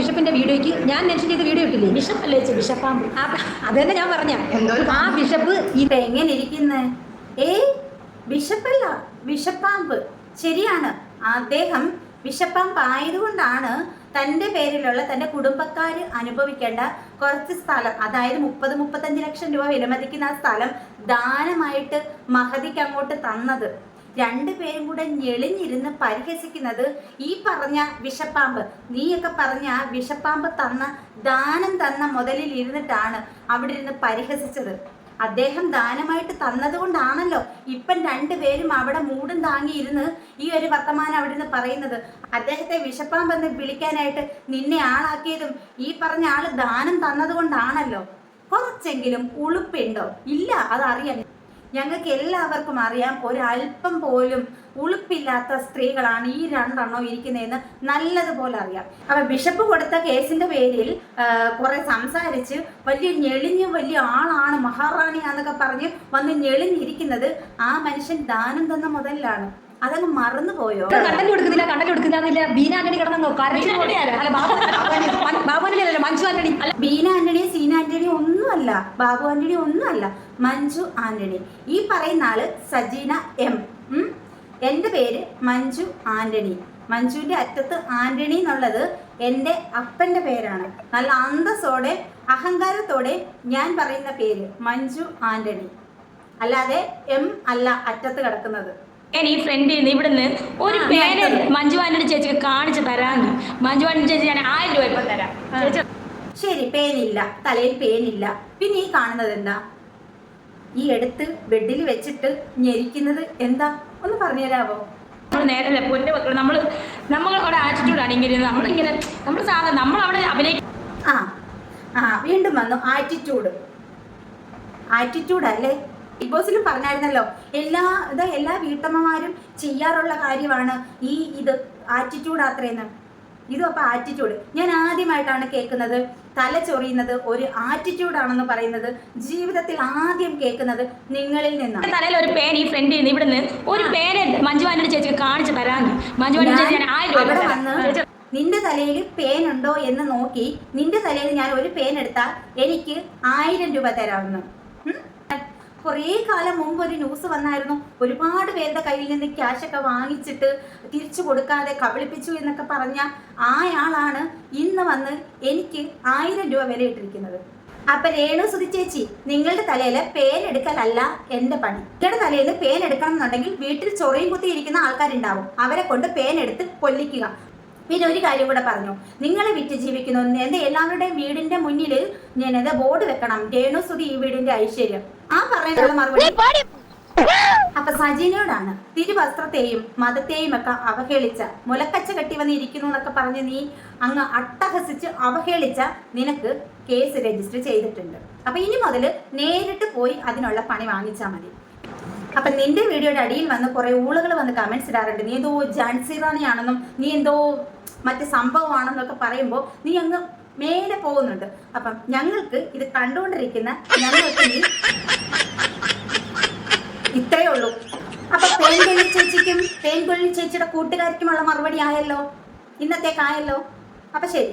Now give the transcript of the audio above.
ബിഷപ്പിന്റെ വീഡിയോയ്ക്ക് ഞാൻ മെൻഷൻ ചെയ്ത വീഡിയോ ഇട്ടില്ലേ? ബിഷപ്പ് അല്ലേ ബിഷപ്പാമ്പ് ആ അത് തന്നെ ഞാൻ പറഞ്ഞ. ആ ബിഷപ്പ് ഇപ്പൊ എങ്ങനെ ഇരിക്കുന്നെ? ഏയ് ബിഷപ്പല്ല ബിഷപ്പാമ്പ്. ശരിയാണ്. അദ്ദേഹം ബിഷപ്പാമ്പ് ആയതുകൊണ്ടാണ് തന്റെ പേരിലുള്ള തന്റെ കുടുംബക്കാർ അനുഭവിക്കേണ്ട കുറച്ച് സ്ഥലം അതായത് മുപ്പത് മുപ്പത്തഞ്ച് ലക്ഷം രൂപ വിലമതിക്കുന്ന ആ സ്ഥലം ദാനമായിട്ട് മഹതിക്ക് അങ്ങോട്ട് തന്നത്. രണ്ടുപേരും കൂടെ ഞെളിഞ്ഞിരുന്ന് പരിഹസിക്കുന്നത് ഈ പറഞ്ഞ വിഷപ്പാമ്പ്. നീയൊക്കെ പറഞ്ഞ ആ വിഷപ്പാമ്പ് തന്ന ദാനം തന്ന മുതലിൽ ഇരുന്നിട്ടാണ് അവിടെ ഇരുന്ന് പരിഹസിച്ചത്. അദ്ദേഹം ദാനമായിട്ട് തന്നതുകൊണ്ടാണല്ലോ ഇപ്പം രണ്ടുപേരും അവിടെ മൂടും താങ്ങിയിരുന്ന് ഈ ഒരു വർത്തമാനം അവിടെ നിന്ന് പറയുന്നത്. അദ്ദേഹത്തെ വിഷപ്പാമ്പെന്ന് വിളിക്കാനായിട്ട് നിന്നെ ആളാക്കിയതും ഈ പറഞ്ഞ ആൾ ദാനം തന്നതുകൊണ്ടാണല്ലോ. കുറച്ചെങ്കിലും ഉളുപ്പുണ്ടോ? ഇല്ല അതറിയാം ഞങ്ങൾക്ക് എല്ലാവർക്കും അറിയാം ഒരല്പം പോലും ഉളുപ്പില്ലാത്ത സ്ത്രീകളാണ് ഈ രണ്ടെണ്ണം ഇരിക്കുന്നതെന്ന് നല്ലതുപോലെ അറിയാം. അപ്പൊ ബിഷപ്പ് കൊടുത്ത കേസിന്റെ പേരിൽ കുറെ സംസാരിച്ച് വലിയ ഞെളിഞ്ഞ് വലിയ ആളാണ് മഹാറാണിയാന്നൊക്കെ പറഞ്ഞ് വന്ന് ഞെളിഞ്ഞിരിക്കുന്നത് ആ മനുഷ്യൻ ദാനം തന്ന മുതലിലാണ്. അതങ്ങ് മറന്നു പോയോ? കണ്ടന്റ് കൊടുക്കുന്നില്ല കണ്ടന്റ് കൊടുക്കുന്നില്ല ബീന ആന്റണി കിടന്നോ ആരാ? അല്ല ബാബു ബാബു ആന്റണി അല്ലല്ലോ മഞ്ജു ആന്റണി അല്ല ബീന ആന്റണി സീന ഒന്നുമല്ല ബാബു ആന്റണി ഒന്നുമല്ല മഞ്ജു ആന്റണി. ഈ പറയുന്ന ആൾ സജീന എം. എന്റെ പേര് മഞ്ജു ആന്റണി. മഞ്ജുവിന്റെ അറ്റത്ത് ആന്റണി എന്നുള്ളത് എന്റെ അപ്പന്റെ പേരാണ്. നല്ല അന്തസ്സോടെ അഹങ്കാരത്തോടെ ഞാൻ പറയുന്ന പേര് മഞ്ജു ആന്റണി. അല്ലാതെ എം അല്ല അറ്റത്ത് കിടക്കുന്നത്. ഞാൻ ഫ്രണ്ട് ഇവിടുന്ന് ഒരു പേര് മഞ്ജു ആന്റണി ചേച്ചിക്ക് കാണിച്ചു തരാന്ന്. മഞ്ജു ആന്റണി ചേച്ചി ഞാൻ ആയിരം രൂപ ഇപ്പം തരാം. ശരി പേനില്ല. തലയിൽ പേനില്ല. പിന്നെ ഈ കാണുന്നത് എന്താ? ഈ എടുത്ത് ബെഡിൽ വെച്ചിട്ട് ഞെരിക്കുന്നത് എന്താ? ഒന്ന് പറഞ്ഞുതരാവോ നമ്മൾ നേരല്ല പൊന്നെ മക്കൾ നമ്മൾ നമ്മളവിടെ ആറ്റിറ്റ്യൂഡാണ് ഇങ്ങനെ. നമ്മളിങ്ങനെ നമ്മൾ സാധാരണ നമ്മൾ അവിടെ അഭിനയിക്കും ആ ആ വീണ്ടും വന്നു. ആറ്റിറ്റ്യൂഡ് ആറ്റിറ്റ്യൂഡ് അല്ലേ? ബിഗ് ബോസിലും പറഞ്ഞായിരുന്നല്ലോ എല്ലാ ഇത് എല്ലാ വീട്ടമ്മമാരും ചെയ്യാറുള്ള കാര്യമാണ് ഈ ഇത്. ആറ്റിറ്റ്യൂഡ് അത്രയെന്ന് ഇതും അപ്പൊ ആറ്റിറ്റ്യൂഡ് ഞാൻ ആദ്യമായിട്ടാണ് കേൾക്കുന്നത്. തല ചൊറിയുന്നത് ഒരു ആറ്റിറ്റ്യൂഡാണെന്ന് പറയുന്നത്. ജീവിതത്തിൽ ആദ്യം കേൾക്കുന്നത് നിങ്ങളിൽ നിന്നാണ്. തലയിൽ ഒരു പേന ഈ ഫ്രണ്ട് നിന്ന് ഇവിടുന്ന് ഒരു പേന മഞ്ജുവാനോട് ചേച്ചി കാണിച്ചു തരാന്ന്. മഞ്ജുവാനോട് ചേച്ചി ഞാൻ ആയിരം വന്ന് നിന്റെ തലയിൽ പേൻ ഉണ്ടോ എന്ന് നോക്കി നിന്റെ തലയിൽ ഞാൻ ഒരു പേൻ എടുത്താൽ എനിക്ക് ആയിരം രൂപ തരാമെന്ന്? കുറേ കാലം മുമ്പ് ഒരു ന്യൂസ് വന്നായിരുന്നു. ഒരുപാട് പേരുടെ കയ്യിൽ നിന്ന് ക്യാഷ് ഒക്കെ വാങ്ങിച്ചിട്ട് തിരിച്ചു കൊടുക്കാതെ കബളിപ്പിച്ചു എന്നൊക്കെ പറഞ്ഞ ആയാളാണ് ഇന്ന് വന്ന് എനിക്ക് ആയിരം രൂപ വില ഇട്ടിരിക്കുന്നത്. അപ്പൊ രേണു സുതി ചേച്ചി നിങ്ങളുടെ തലയിൽ പേരെടുക്കലല്ല എന്റെ പണി. നിങ്ങളുടെ തലയിൽ പേരെടുക്കണം എന്നുണ്ടെങ്കിൽ വീട്ടിൽ ചൊറിയും കുത്തിയിരിക്കുന്ന ആൾക്കാരുണ്ടാവും. അവരെ കൊണ്ട് പേനെടുത്ത് കൊല്ലിക്കുക പിന്നെ ഒരു കാര്യം കൂടെ പറഞ്ഞു. നിങ്ങൾ വിറ്റ് ജീവിക്കുന്നു. എന്റെ എല്ലാവരുടെയും വീടിന്റെ മുന്നിൽ ഞാൻ എന്താ ബോർഡ് വെക്കണം. രേണു സുധി ഈ വീടിന്റെ ഐശ്വര്യം. ആ പറയാനുള്ള മറുപടി. അപ്പൊ സജീനോടാണ് തിരുവസ്ത്രത്തെയും മതത്തെയും ഒക്കെ അവഹേളിച്ച മുലക്കച്ച കെട്ടി വന്നിരിക്കുന്നു എന്നൊക്കെ പറഞ്ഞ് നീ അങ്ങ് അട്ടഹസിച്ച് അവഹേളിച്ച നിനക്ക് കേസ് രജിസ്റ്റർ ചെയ്തിട്ടുണ്ട്. അപ്പൊ ഇനി മുതൽ നേരിട്ട് പോയി അതിനുള്ള പണി വാങ്ങിച്ചാൽ മതി. അപ്പൊ നിന്റെ വീഡിയോയുടെ അടിയിൽ വന്ന് കുറെ ഊളുകൾ വന്ന് കമന്റ്സ് ഇടാറുണ്ട്. നീ എന്തോ ജാൻസി റാണിയാണെന്നും നീ എന്തോ മറ്റ് സംഭവമാണെന്നൊക്കെ പറയുമ്പോൾ നീ അങ്ങ് മേലെ പോകുന്നുണ്ട്. അപ്പം ഞങ്ങൾക്ക് ഇത് കണ്ടുകൊണ്ടിരിക്കുന്ന ഞങ്ങൾക്ക് നീ ഇത്രയേ ഉള്ളൂ. അപ്പൊ പേൻകൊള്ളി ചേച്ചിക്കും പേൻകൊള്ളി ചേച്ചിയുടെ കൂട്ടുകാർക്കുമുള്ള മറുപടി ആയല്ലോ? ഇന്നത്തേക്കായല്ലോ? അപ്പൊ ശരി.